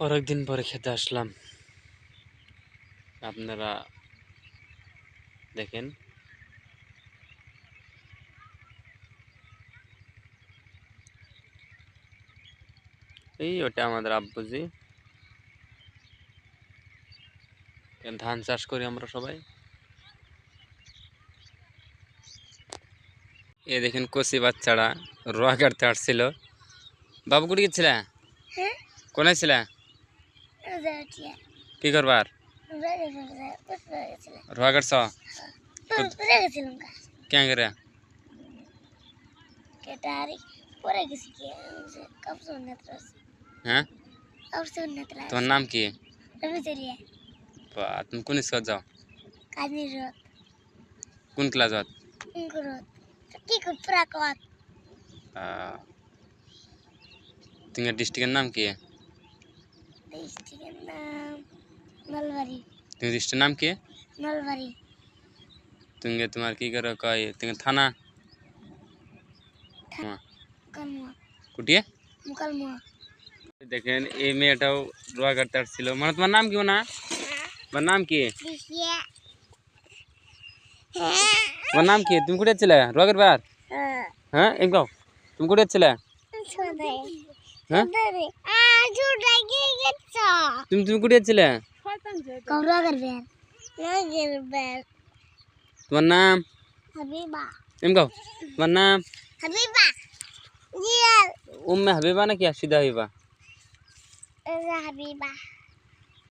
অনেকদিন পরে খেতে আসলাম। আপনারা দেখেন। এই ওটা আমাদের আব্বুজি। ধান চাষ করি আমরা সবাই। এ দেখেন কচি বাচ্চারা রোয়া কাটতে আসছিল। বাবু কুড়ি গেছিল? হ্যাঁ? কোনায় ছিল? কি করবার গেছিলাম রোয়া কাটছ পরে গেছিলাম গা কেন করে কেটারি পরে গেছি কি কব সুন্নত রস হ্যাঁ কব সুন্নত রস তোমার নাম কি রবি চলিয়ে বা, তুমি কোন স্কুল যাও কাজী রত কোন ক্লাসত ইনকুরত কি কর পুরা কত তোমার ডিস্ট্রিক্টের নাম কি ডিস্ট্রিক্টের নাম নলবাড়ি তোমার ডিস্ট্রিক্টের নাম কি? নলবাড়ি তুমি তোমার কি করে কয়? তুমি থানা? কুটিয়ে? দেখেন এই মেয়েটাও রোয়া কাটতে আসছিল। মানে তোমার নাম কি না তোমার নাম কি? তোমার নাম কি? তুমি কুটিয়ে ছিলে? রোয়া কাটবার হ্যাঁ। হ্যাঁ একদম তুমি কুটিয়ে ছিলে? হ্যাঁ? তুমি তুমি কুটিয়ে ছিলে? তোমার নাম? এম এমগাও তোমার নাম? হাবিবা। উম্মে হাবিবা নাকি আসিদা হাবিবা? হাবিবা।